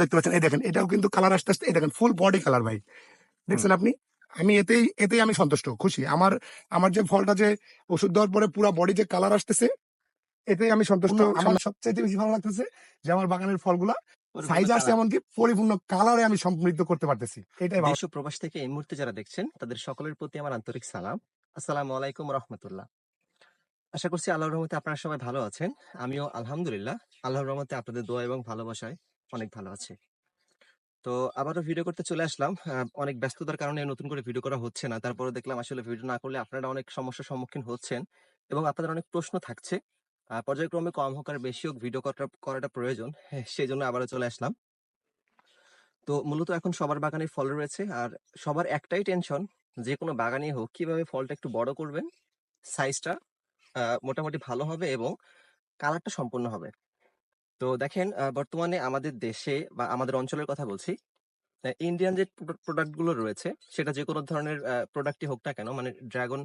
দেখতে পাচ্ছেন এই দেখেন এটাও কিন্তু কালার আসতে আসতে এই দেখেন ফুল বডি কালার ভাই। দেখছেন আপনি? আমি এতেই এতেই আমি সন্তুষ্ট খুশি। আমার আমার যে ফলটা যে ওষুধ দেওয়ার পরে পুরো বডি যে কালার আসতেছে এতেই আমি সন্তুষ্ট। আমার সবচেয়ে বেশি ভালো লাগতেছে যে আমার বাগানের ফলগুলা সাইজ আসছে এমনকি পরিপূর্ণ কালারে আমি সমৃদ্ধ করতে পারতেছি। এটাই ভালো। দেশ প্রবাস থেকে এই মুহূর্তে যারা দেখছেন তাদের সকলের প্রতি আমার আন্তরিক সালাম। আসসালামু আলাইকুম রহমতুল্লাহ। আশা করছি আল্লাহর রহমতে আপনারা সবাই ভালো আছেন। আমিও আলহামদুলিল্লাহ। আল্লাহর রহমতে আপনাদের দোয়া এবং ভালোবাসায় অনেক ভালো আছে। তো আবারও ভিডিও করতে চলে আসলাম। অনেক ব্যস্ততার কারণে নতুন করে ভিডিও করা হচ্ছে না। তারপরে দেখলাম আসলে ভিডিও না করলে আপনারা অনেক সমস্যার সম্মুখীন হচ্ছেন এবং আপনাদের অনেক প্রশ্ন থাকছে। পর্যায়ক্রমে কম হোক আর বেশি হোক ভিডিও করাটা প্রয়োজন। হ্যাঁ, সেই জন্য আবারও চলে আসলাম। তো মূলত এখন সবার বাগানে ফল রয়েছে আর সবার একটাই টেনশন যে কোনো বাগানই হোক কীভাবে ফলটা একটু বড় করবেন সাইজটা মোটামুটি ভালো হবে এবং কালারটা সম্পূর্ণ হবে। তো দেখেন বর্তমানে আমাদের দেশে বা আমাদের অঞ্চলের কথা বলছি ইন্ডিয়ান যে প্রোডাক্টগুলো রয়েছে, সেটা যে কোনো ধরনের প্রোডাক্টই হোক না কেন মানে ড্রাগন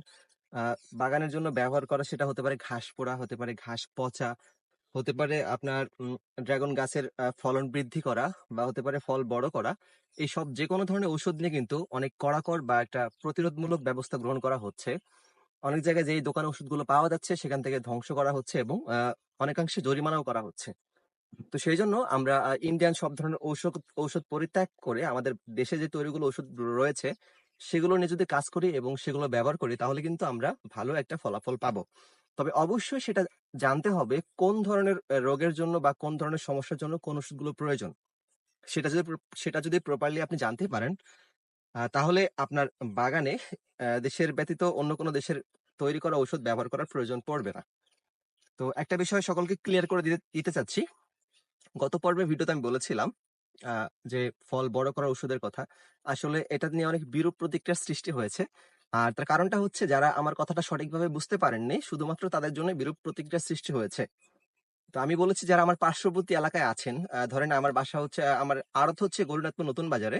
বাগানের জন্য ব্যবহার করা সেটা হতে পারে ঘাস পোড়া, হতে পারে ঘাস পচা, হতে পারে আপনার ড্রাগন গাছের ফলন বৃদ্ধি করা বা হতে পারে ফল বড় করা এই সব যে কোনো ধরনের ঔষধ নিয়ে কিন্তু অনেক কড়াকড় বা একটা প্রতিরোধমূলক ব্যবস্থা গ্রহণ করা হচ্ছে। অনেক জায়গায় যেই দোকানে ওষুধগুলো পাওয়া যাচ্ছে, সেখান থেকে ধ্বংস করা হচ্ছে এবং অনেকাংশে জরিমানাও করা হচ্ছে। তো সেই জন্য আমরা ইন্ডিয়ান সব ধরনের ঔষধ ঔষধ পরিত্যাগ করে আমাদের দেশে যে তৈরিগুলো ওষুধ রয়েছে, সেগুলো নিয়ে যদি কাজ করি এবং সেগুলো ব্যবহার করি, তাহলে কিন্তু আমরা ভালো একটা ফলাফল পাবো। তবে অবশ্যই সেটা জানতে হবে কোন ধরনের রোগের জন্য বা কোন ধরনের সমস্যার জন্য কোন ওষুধগুলো প্রয়োজন। সেটা যদি সেটা যদি প্রপারলি আপনি জানতে পারেন তাহলে আপনার বাগানে দেশের ব্যতীত অন্য কোনো দেশের তৈরি করা ঔষধ ব্যবহার করার প্রয়োজন পড়বে না। তো একটা বিষয় সকলকে ক্লিয়ার করে দিতে দিতে চাচ্ছি। গত পর্বে ভিডিওতে আমি বলেছিলাম যে ফল বড় করার ওষুধের কথা। আসলে এটা নিয়ে অনেক বিরূপ প্রতিক্রিয়ার সৃষ্টি হয়েছে। আর তার কারণটা হচ্ছে যারা আমার কথাটা সঠিকভাবে বুঝতে পারেননি, শুধুমাত্র তাদের জন্য বিরূপ প্রতিক্রিয়ার সৃষ্টি হয়েছে। তো আমি বলেছি যারা আমার পার্শ্ববর্তী এলাকায় আছেন ধরেন আমার বাসা হচ্ছে আমার আড়ত হচ্ছে গরুনাথপুর নতুন বাজারে।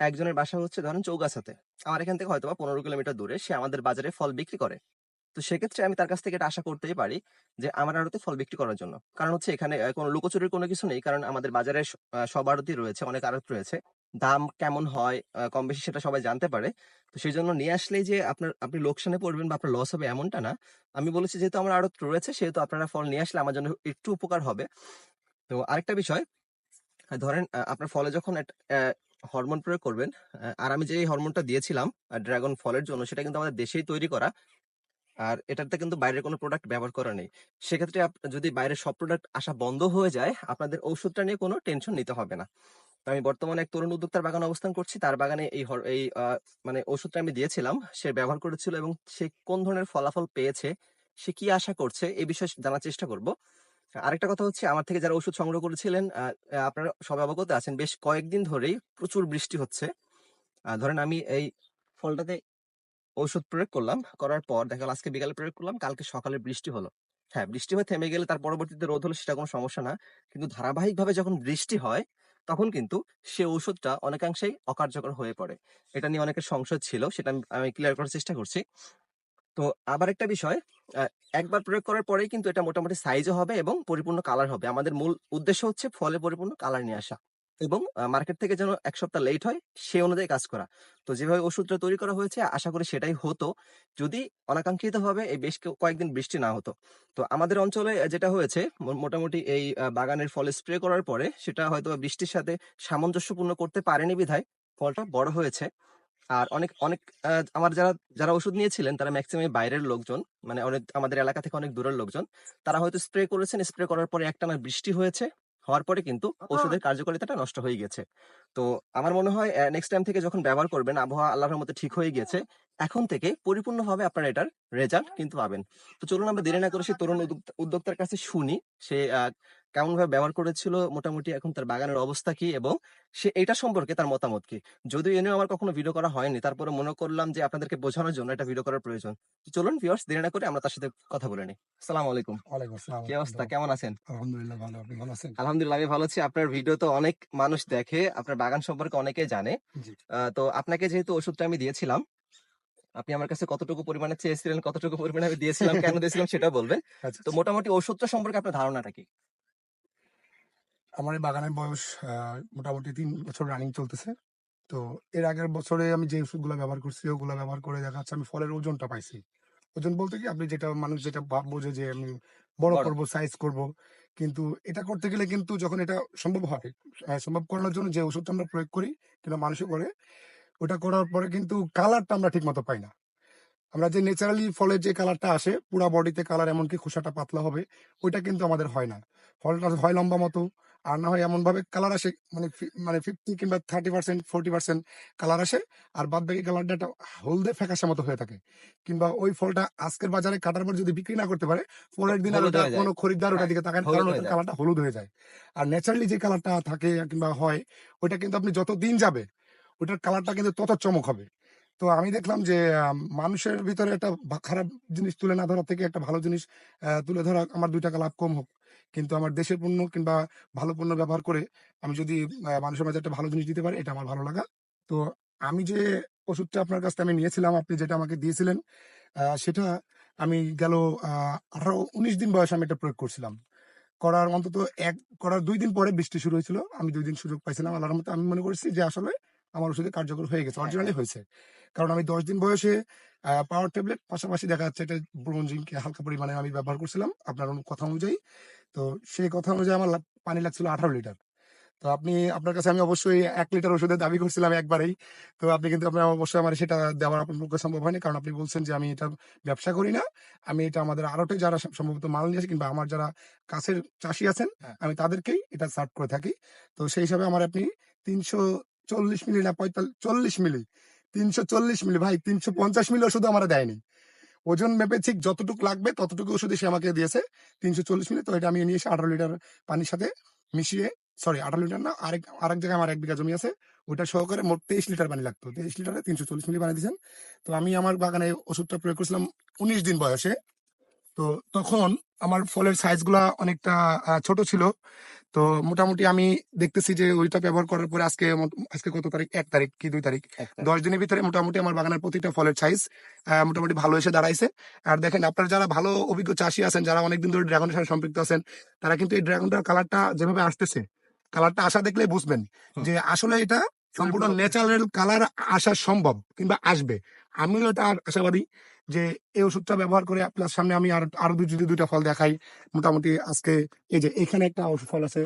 একজনের বাসা হচ্ছে ধরেন চৌগাছাতে। আমার এখান থেকে হয়তো পনেরো কিলোমিটার দূরে সে আমাদের বাজারে ফল বিক্রি করে। তো সেক্ষেত্রে আমি তার কাছ থেকে এটা আশা করতেই পারি যে আমার আড়তে ফল বিক্রি করার জন্য। কারণ হচ্ছে এখানে কোনো লুকোচুরির কোনো কিছু নেই। কারণ আমাদের বাজারে সব আড়তই রয়েছে, অনেক আড়ত রয়েছে। দাম কেমন হয় কম বেশি সেটা সবাই জানতে পারে। তো সেই জন্য নিয়ে আসলেই যে আপনার, আপনি লোকসানে পড়বেন বা আপনার লস হবে এমনটা না। আমি বলেছি যেহেতু আমার আড়ত রয়েছে, সেহেতু আপনারা ফল নিয়ে আসলে আমার জন্য একটু উপকার হবে। তো আরেকটা বিষয়, ধরেন আপনার ফলে যখন হরমোন প্রয়োগ করবেন আর আমি যে হরমোনটা দিয়েছিলাম ড্রাগন ফলের জন্য, সেটা কিন্তু আমাদের দেশেই তৈরি করা। আর এটাতে কিন্তু বাইরের কোনো প্রোডাক্ট ব্যবহার করা নেই। সেক্ষেত্রে যদি বাইরের সব প্রোডাক্ট আসা বন্ধ হয়ে যায়, আপনাদের ঔষধটা নিয়ে কোনো টেনশন নিতে হবে না। আমি বর্তমানে এক তরুণ উদ্যোক্তার বাগানে অবস্থান করছি। তার বাগানে এই এই মানে ওষুধটা আমি দিয়েছিলাম। সে ব্যবহার করেছিল এবং সে কোন ধরনের ফলাফল পেয়েছে, সে কি আশা করছে, এই বিষয়ে জানার চেষ্টা করব। আরেকটা কথা হচ্ছে, আমার থেকে যারা ওষুধ সংগ্রহ করেছিলেন আপনারা সবাই অবগত আছেন, বেশ কয়েকদিন ধরেই প্রচুর বৃষ্টি হচ্ছে। ধরেন আমি এই ফলটাতে ঔষধ প্রয়োগ করলাম। করার পর দেখা গেল আজকে বিকালে প্রয়োগ করলাম, কালকে সকালে বৃষ্টি হলো। হ্যাঁ বৃষ্টি হয়ে থেমে গেলে তার পরবর্তীতে রোদ হলো সেটা কোনো সমস্যা না। কিন্তু ধারাবাহিকভাবে যখন বৃষ্টি হয়, তখন কিন্তু সে ঔষধটা অনেকাংশেই অকার্যকর হয়ে পড়ে। এটা নিয়ে অনেকের সংশয় ছিল, সেটা আমি ক্লিয়ার করার চেষ্টা করছি। তো আবার একটা বিষয় একবার প্রয়োগ করার পরেই কিন্তু এটা মোটামুটি সাইজও হবে এবং পরিপূর্ণ কালার হবে। আমাদের মূল উদ্দেশ্য হচ্ছে ফলে পরিপূর্ণ কালার নিয়ে আসা। এবং মার্কেট থেকে যেন এক সপ্তাহ লেট হয়, সে অনুযায়ী কাজ করা। তো যেভাবে ওষুধটা তৈরি করা হয়েছে, আশা করি সেটাই হতো। যদি অনাকাঙ্ক্ষিত ভাবে এই বেশ কয়েকদিন বৃষ্টি না হতো। তো আমাদের অঞ্চলে যেটা হয়েছে মোটামুটি এই বাগানের ফলে স্প্রে করার পরে, সেটা হয়তো বৃষ্টির সাথে সামঞ্জস্যপূর্ণ করতে পারেনি বিধায়, ফলটা বড় হয়েছে। আর অনেক অনেক আমার যারা যারা ওষুধ নিয়েছিলেন, তারা ম্যাক্সিমাম বাইরের লোকজন মানে অনেক, আমাদের এলাকা থেকে অনেক দূরের লোকজন, তারা হয়তো স্প্রে করেছেন। স্প্রে করার পরে একটা একটানা বৃষ্টি হয়েছে। হওয়ার পরে কিন্তু ওষুধের কার্যকারিতাটা নষ্ট হয়ে গেছে। তো আমার মনে হয় নেক্সট টাইম থেকে যখন ব্যবহার করবেন আবহাওয়া আল্লাহর মতো ঠিক হয়ে গেছে এখন থেকে পরিপূর্ণভাবে আপনার এটার রেজাল্ট কিন্তু পাবেন। তো চলুন আমরা দেরি না করে সেই তরুণ উদ্যোক্তা- উদ্যোক্তার কাছে শুনি। সে আহ, কেমন ভাবে ব্যবহার করেছিল মোটামুটি এখন তার বাগানের অবস্থা কি এবং সে এটা সম্পর্কে তার মতামত কি? যদিও এ নিয়ে আমার কখনো ভিডিও করা হয়নি তারপরে মনে করলাম যে আপনাদেরকে বোঝানোর জন্য এটা ভিডিও করার প্রয়োজন। চলুন ভিউয়ার্স দেরি না করে আমরা তার সাথে কথা বলে নিই। আসসালামু আলাইকুম। আসসালাম। কি অবস্থা? কেমন আছেন? আলহামদুলিল্লাহ ভালো। আপনি ভালো আছেন? আলহামদুলিল্লাহ আমি ভালো আছি। আপনার ভিডিও তো অনেক মানুষ দেখে আপনার বাগান সম্পর্কে অনেকে জানে। আহ, তো আপনাকে যেহেতু ওষুধটা আমি দিয়েছিলাম আপনি আমার কাছে কতটুকু পরিমাণে চেয়েছিলেন কতটুকু পরিমাণে আমি দিয়েছিলাম কেন দিয়েছিলাম সেটা বলবেন। আচ্ছা তো মোটামুটি ওষুধটা সম্পর্কে আপনার ধারণাটা কি? আমার এই বাগানের বয়স মোটামুটি তিন বছর রানিং চলতেছে। তো এর আগের বছরে আমি যে ওষুধগুলো ব্যবহার করছি ওগুলো ব্যবহার করে দেখা যাচ্ছে আমি ফলের ওজনটা পাইছি। ওজন বলতে কি আপনি যেটা মানুষ যেটা ভাব বোঝে যে আমি বড়। করব সাইজ করব কিন্তু এটা করতে গেলে কিন্তু যখন এটা সম্ভব হয় সম্ভব করানোর জন্য যে ওষুধটা আমরা প্রয়োগ করি কিংবা মানুষও করে ওটা করার পরে কিন্তু কালারটা আমরা ঠিক মতো পাই না। আমরা যে ন্যাচারালি ফলের যে কালারটা আসে পুরা বডিতে কালার এমনকি খোসাটা পাতলা হবে ওইটা কিন্তু আমাদের হয় না। ফলটা হয় লম্বা মতো আর না হয় এমন ভাবে কালার আসে মানে মানে ফিফটি কিংবা thirty percent forty percent colour আসে আর বাদ বাকি কালারটা একটা হলদে ফ্যাকাশে মতো হয়ে থাকে। কিংবা ওই ফলটা আজকের বাজারে কাটার পর যদি বিক্রি না করতে পারে পরের দিন আর ওটা কোনো খরিদ্দার ওটা দিকে তাকায় হলুদ কারণ হয়ে ওটার কালারটা হলুদ হয়ে যায়। আর ন্যাচারালি যে কালারটা থাকে কিংবা হয় ওইটা কিন্তু আপনি যত দিন যাবে ওটার কালারটা কিন্তু তত চমক হবে। তো আমি দেখলাম যে মানুষের ভিতরে একটা খারাপ জিনিস তুলে না ধরা থেকে একটা ভালো জিনিস আহ, তুলে ধরা আমার দুই টাকা লাভ কম হোক। কিন্তু আমার দেশের পণ্য কিংবা ভালো পণ্য ব্যবহার করে আমি যদি মানুষের মাঝে একটা ভালো জিনিস দিতে পারি এটা আমার ভালো লাগা। তো আমি যে ওষুধটা আপনার কাছ থেকে আমি নিয়েছিলাম আপনি যেটা আমাকে দিয়েছিলেন সেটা আমি গেল আঠারো উনিশ দিন বয়সে আমি এটা প্রয়োগ করছিলাম। করার অন্তত এক করার দুই দিন পরে বৃষ্টি শুরু হয়েছিল আমি দুই দিন সুযোগ পাইছিলাম আল্লাহর মতো আমি মনে করছি যে আসলে আমার ওষুধে কার্যকর হয়ে গেছে হ্যাঁ, অরিজিনালি হয়েছে। কারণ আমি দশ দিন বয়সে পাওয়ার ট্যাবলেট পাশাপাশি দেখা যাচ্ছে এটা ব্রোঞ্জিনকে হালকা পরিমাণে আমি ব্যবহার করছিলাম। আপনার কথা অনুযায়ী। তো সেই কথা অনুযায়ী আমার পানি লাগছিল আঠারো লিটার। তো আপনি আপনার কাছে আমি অবশ্যই এক লিটার ওষুধের দাবি করছিলাম একবারেই। তো আপনি কিন্তু আপনার অবশ্যই আমার সেটা দেওয়ার আপনার পক্ষে সম্ভব হয়নি। কারণ আপনি বলছেন যে আমি এটা ব্যবসা করি না। আমি এটা আমাদের আরোটে যারা সম্ভবত মাল নিয়ে আসে কিংবা আমার যারা কাছের চাষি আছেন হ্যাঁ। আমি তাদেরকেই এটা সার্ভ করে থাকি। তো সেই হিসাবে আমার আপনি তিনশো চল্লিশ মিলি না পঁয়তাল্লিশ চল্লিশ মিলি তিনশো চল্লিশ মিলি, ভাই, তিনশো পঞ্চাশ মিলি ওষুধ আমার দেয়নি। ওজন মেপে ঠিক যতটুকু লাগবে, ততটুকু ওষুধ সে আমাকে দিয়েছে। তিনশো চল্লিশ মিলি, তো এটা আমি নিয়ে এসে আঠারো লিটার পানির সাথে মিশিয়ে সরি আঠারো লিটার না, আরেক আরেক জায়গায় আমার এক বিঘা জমি আছে। ওইটা সহকারে মোট তেইশ লিটার পানি লাগতো। তেইশ লিটারে তিনশো চল্লিশ মিলি পানি দিয়েছেন। তো আমি আমার বাগানে ওষুধটা প্রয়োগ করেছিলাম উনিশ দিন বয়সে। তো তখন আমার ফলের সাইজগুলা অনেকটা ছোট ছিল। তো মোটামুটি আমি দেখতেছি যে ওইটা ব্যবহার করার পরে আজকে আজকে কত তারিখ? এক তারিখ কি দুই তারিখ? দশ দিনের ভিতরে মোটামুটি আমার বাগানের প্রতিটা ফলের সাইজ মোটামুটি ভালো এসে দাঁড়াইছে। আর দেখেন আপনারা যারা ভালো অভিজ্ঞ চাষী আছেন যারা অনেকদিন ধরে ড্রাগনের সাথে সম্পৃক্ত আছেন তারা কিন্তু এই ড্রাগনটার কালারটা যেভাবে আসতেছে কালারটা আসা দেখলে বুঝবেন যে আসলে এটা সম্পূর্ণ ন্যাচারাল কালার আসা সম্ভব কিংবা আসবে। আমিও এটা আশাবাদী। যে এই ওষুধটা ব্যবহার করে আপনার সামনে আমি আর আরও যদি দুইটা ফল দেখাই মোটামুটি আজকে এই যে এখানে একটা ওষুধ ফল আছে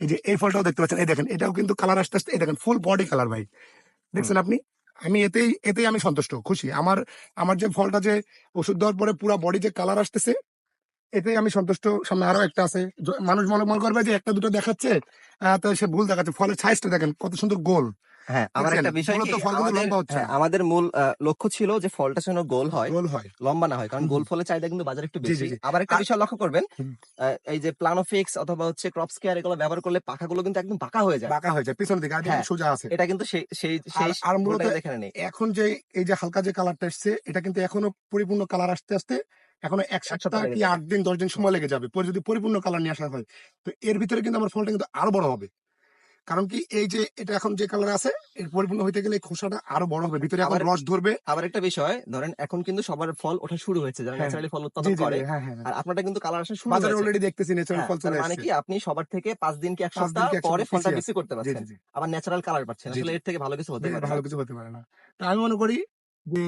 এই যে এই ফলটাও দেখতে পাচ্ছেন এই দেখেন এটাও কিন্তু কালার আসতে আসতে এই দেখেন ফুল বডি কালার ভাই। দেখছেন আপনি? আমি এতেই এতেই আমি সন্তুষ্ট খুশি। আমার আমার যে ফলটা যে ওষুধ দেওয়ার পরে পুরো বডি যে কালার আসতেছে এতেই আমি সন্তুষ্ট। সামনে আরও একটা আছে। মানুষ মনে মনে করবে যে একটা দুটো দেখাচ্ছে আহ, তো সে ভুল দেখাচ্ছে। ফলের সাইজটা দেখেন কত সুন্দর গোল। হ্যাঁ আমার একটা বিষয় আমাদের- হ্যাঁ। আমাদের মূল লক্ষ্য ছিল যে ফলটা যেন গোল হয় গোল হয়। লম্বা না হয় কারণ গোল ফলের চাহিদা কিন্তু বাজারে একটু বেশি। আবার একটা বিষয় লক্ষ্য করবেন এই যে প্লানোফিক্স অথবা হচ্ছে ক্রপস কেয়ার এগুলো ব্যবহার করলে পাখাগুলো কিন্তু একদম বাঁকা হয়ে যায়। বাঁকা হয়ে যায় পিছন দিকে আর হ্যাঁ। সোজা আছে। এটা কিন্তু সেই সেই সেই আর- মূলত এখানে নেই। এখন যে এই যে হালকা যে কালারটা এসছে এটা কিন্তু এখনও পরিপূর্ণ কালার আসতে আসতে এখনও এক সপ্তাহ কি আট দিন দশ দিন সময় লেগে যাবে। পরে যদি পরিপূর্ণ কালার নিয়ে আসা হয় তো এর ভিতরে কিন্তু আমার ফলটা কিন্তু আরও বড় হবে। কারণ কি এই যে এটা এখন যে কালার আছে এর পরিপূর্ণ হইতে গেলে খোসাটা আরও বড় হবে ভিতরে আবার- রস ধরবে। আবার একটা বিষয় ধরেন এখন কিন্তু সবার ফল ওঠা শুরু হয়েছে যারা। ন্যাচারালি ফল উৎপাদন করে। হ্যাঁ হ্যাঁ হ্যাঁ। আর আপনারটা কিন্তু কালার আসা শুরু বাজারে অলরেডি দেখতেছি ন্যাচারাল ফল চলে মানে কি আপনি সবার থেকে পাঁচ দিন কি এক সপ্তাহ পরে ফলটা বেশি করতে পারছেন। আবার ন্যাচারাল কালার পাচ্ছেন। আসলে এর থেকে ভালো কিছু হতে পারে ভালো কিছু হতে পারে না। তা আমি মনে করি যে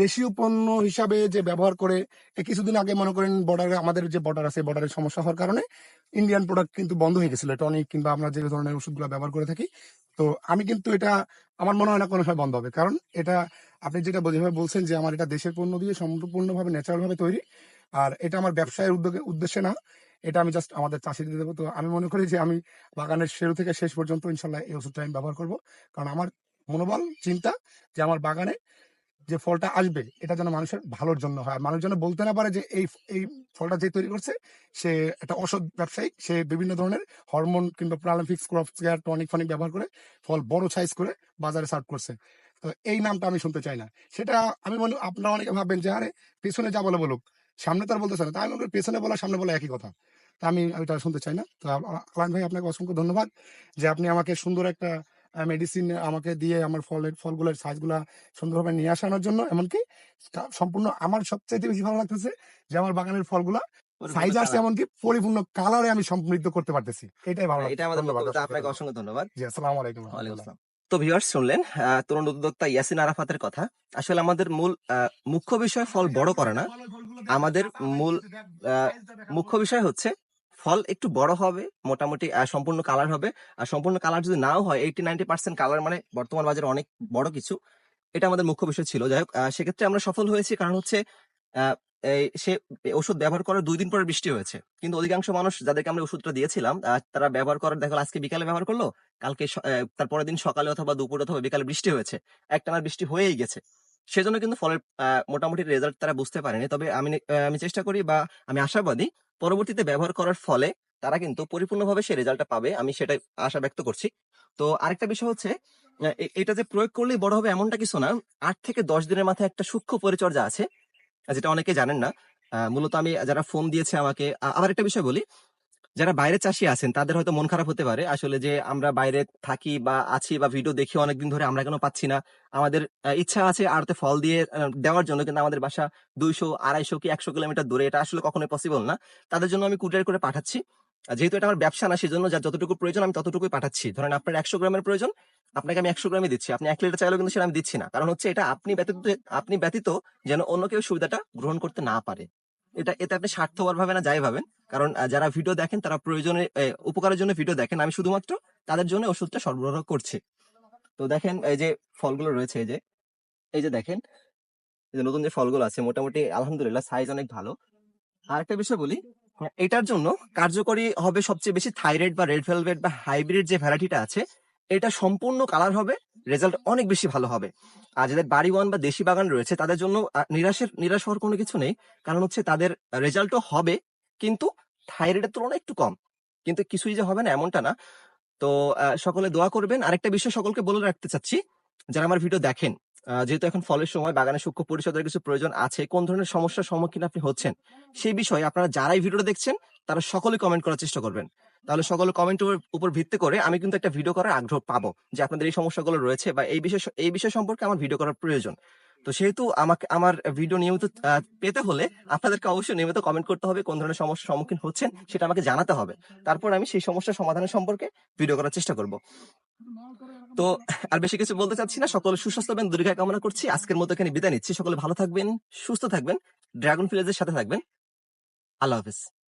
দেশীয় পণ্য হিসাবে যে ব্যবহার করে কিছুদিন আগে মনে করেন বর্ডারে আমাদের যে বর্ডার আছে বর্ডারের সমস্যা হওয়ার কারণে ইন্ডিয়ান প্রোডাক্ট কিন্তু বন্ধ হয়ে গেছিল। টনিক কিংবা আমরা যে ধরনের ওষুধগুলো ব্যবহার করে থাকি, তো আমি কিন্তু এটা, আমার মনে হয় না কোনো সময় বন্ধ হবে। কারণ এটা আপনি যেটা যেভাবে বলছেন যে আমার এটা দেশের পণ্য দিয়ে সম্পূর্ণভাবে ন্যাচারাল ভাবে তৈরি, আর এটা আমার ব্যবসায়ের উদ্যোগে, উদ্দেশ্যে না। এটা আমি জাস্ট আমাদের চাষিদের দেবো। তো আমি মনে করি যে আমি বাগানের শুরু থেকে শেষ পর্যন্ত ইনশাল্লাহ এই ওষুধটা আমি ব্যবহার করব। কারণ আমার মনোবল, চিন্তা যে আমার বাগানে যে ফলটা আসবে, এটা যেন মানুষের ভালোর জন্য হয়। মানুষ যেন বলতে না পারে যে এই এই ফলটা যে তৈরি করছে, সে একটা অসৎ ব্যবসায়ী, সে বিভিন্ন ধরনের হরমোন কিংবা প্রালামফিক্স ক্রপ কেয়ার টনিক, ফনিক ব্যবহার করে ফল বড় সাইজ করে বাজারে সার্ভ করছে। তো এই নামটা আমি শুনতে চাই না। সেটা আমি মনে আপনারা অনেকে ভাববেন যে, আরে, পেছনে যা বলে বলুক, সামনে তো আর বলতেছে না। তাই আমি পেছনে বলা, সামনে বলা একই কথা। তা আমি ওইটা শুনতে চাই না। তো আলান ভাই, আপনাকে অসংখ্য ধন্যবাদ যে আপনি আমাকে সুন্দর একটা মেডিসিন আমাকে দিয়ে আমার ফলের ফলগুলোর সাইজগুলা সুন্দরভাবে নিয়ে আসানোর জন্য। এমনকি সম্পূর্ণ আমার সবচাইতে বেশি ভালো লাগতেছে যে আমার বাগানের ফলগুলা সাইজ আসছে এমনকি পরিপূর্ণ কালারে আমি সমৃদ্ধ করতে পারতেছি। এটাই ভালো এটা আমাদের আপনাকে অসংখ্য ধন্যবাদ। জি আসসালামু আলাইকুম ওয়ালাইকুম তো ভিউয়ার্স শুনলেন আহ, তরুণ উদ্যোক্তা ইয়াসিন আরাফাতের কথা। আসলে আমাদের মূল আহ, মুখ্য বিষয় ফল বড় করে না। আমাদের মূল আহ, মুখ্য বিষয় হচ্ছে ফল একটু বড় হবে, মোটামুটি সম্পূর্ণ কালার হবে। আর সম্পূর্ণ কালার যদি নাও হয় এইটি নাইনটি পার্সেন্ট কালার মানে বর্তমান বাজারে অনেক বড় কিছু। এটা আমাদের মুখ্য বিষয় ছিল। যাই হোক সেক্ষেত্রে আমরা সফল হয়েছি কারণ হচ্ছে সে ওষুধ ব্যবহার করার দুই দিন পরে বৃষ্টি হয়েছে। কিন্তু অধিকাংশ মানুষ যাদেরকে আমরা ওষুধটা দিয়েছিলাম তারা ব্যবহার করার, দেখো আজকে বিকালে ব্যবহার করল, কালকে তারপরের দিন সকালে অথবা দুপুরে অথবা বিকালে বৃষ্টি হয়েছে। একটানা বৃষ্টি হয়েই গেছে। সেজন্য কিন্তু ফলের মোটামুটি রেজাল্ট তারা বুঝতে পারেনি। তবে আমি আমি চেষ্টা করি বা আমি আশাবাদী পরবর্তীতে ব্যবহার করার ফলে তারা কিন্তু পরিপূর্ণভাবে সেই রেজাল্টটা পাবে, আমি সেটাই আশা ব্যক্ত করছি। তো আরেকটা বিষয় হচ্ছে এটা যে প্রয়োগ করলেই বড় হবে এমনটা কিছু না। আট থেকে দশ দিনের মাথায় একটা সূক্ষ্ম পরিচর্যা আছে, যেটা অনেকে জানেন না। মূলত আমি যারা ফোন দিয়েছে আমাকে আবার একটা বিষয় বলি যারা বাইরে চাষি আছেন, তাদের হয়তো মন খারাপ হতে পারে। আসলে যে আমরা বাইরে থাকি বা আছি বা ভিডিও দেখি অনেকদিন ধরে, আমরা কেন পাচ্ছি না? আমাদের ইচ্ছা আছে আড়তে ফল দিয়ে দেওয়ার জন্য, কিন্তু আমাদের বাসা দুইশো, আড়াইশো কি একশো কিলোমিটার দূরে, এটা আসলে কখনোই পসিবল না। তাদের জন্য আমি কুরিয়ার করে পাঠাচ্ছি। যেহেতু এটা আমার ব্যবসা না, সেজন্য যার যতটুকু প্রয়োজন আমি ততটুকুই পাঠাচ্ছি। ধরেন আপনার একশো গ্রামের প্রয়োজন, আপনাকে আমি একশো গ্রামই দিচ্ছি। আপনি এক লিটার চাইলেও কিন্তু সেটা আমি দিচ্ছি না। কারণ হচ্ছে এটা আপনি ব্যতীত আপনি ব্যতীত যেন অন্য কেউ সুবিধাটা গ্রহণ করতে না পারে। এটা এতে আপনি স্বার্থপর ভাবে না যাই ভাবেন, কারণ যারা ভিডিও দেখেন তারা প্রয়োজনে উপকারের জন্য ভিডিও দেখেন। আমি শুধুমাত্র তাদের জন্য ওষুধটা সরবরাহ করছি। তো দেখেন, এই যে ফলগুলো রয়েছে, এই যে এই যে দেখেন, এই যে নতুন যে ফলগুলো আছে, মোটামুটি আলহামদুলিল্লাহ সাইজ অনেক ভালো। আর একটা বিষয় বলি, এটার জন্য কার্যকরী হবে সবচেয়ে বেশি থাইরয়েড বা রেড ভেলভেট বা হাইব্রিড যে ভ্যারাইটিটা আছে, এটা সম্পূর্ণ কালার হবে রেজাল্ট অনেক বেশি ভালো হবে। আর যাদের বাড়ি ওয়ান বা দেশি বাগান রয়েছে, তাদের জন্য নিরাশের, নিরাশ হওয়ার কোনো কিছু নেই। কারণ হচ্ছে তাদের রেজাল্টও হবে, কিন্তু থাইরয়েডের তুলনায় একটু কম। কিন্তু কিছুই যে হবে না এমনটা না। তো সকলে দোয়া করবেন। আরেকটা বিষয় সকলকে বলে রাখতে চাচ্ছি, যারা আমার ভিডিও দেখেন যেহেতু এখন ফলের সময়, বাগানে সূক্ষ্ম পরিচর্যার কিছু প্রয়োজন আছে, কোন ধরনের সমস্যার সম্মুখীন আপনি হচ্ছেন, সেই বিষয়ে আপনারা যারাই ভিডিওটা দেখছেন, তারা সকলে কমেন্ট করার চেষ্টা করবেন। তাহলে সকলে কমেন্টের উপর ভিত্তি করে আমি কিন্তু একটা ভিডিও করার আগ্রহ পাবো যে আপনাদের এই সমস্যাগুলো রয়েছে বা এই বিষয় এই বিষয় সম্পর্কে আমার ভিডিও করার প্রয়োজন। তো সেহেতু আমাকে, আমার ভিডিও নিয়মিত পেতে হলে আপনাদেরকে অবশ্যই নিয়মিত কমেন্ট করতে হবে কোন ধরনের সমস্যার সম্মুখীন হচ্ছেন সেটা আমাকে জানাতে হবে। তারপর আমি সেই সমস্যার সমাধানের সম্পর্কে ভিডিও করার চেষ্টা করব। তো আর বেশি কিছু বলতে চাচ্ছি না, সকলে সুস্বাস্থ্য এবং দীর্ঘায় কামনা করছি। আজকের মতো এখানে বিদায় নিচ্ছি। সকলে ভালো থাকবেন, সুস্থ থাকবেন ড্রাগন ফিলেজের সাথে থাকবেন। আল্লাহ হাফিজ।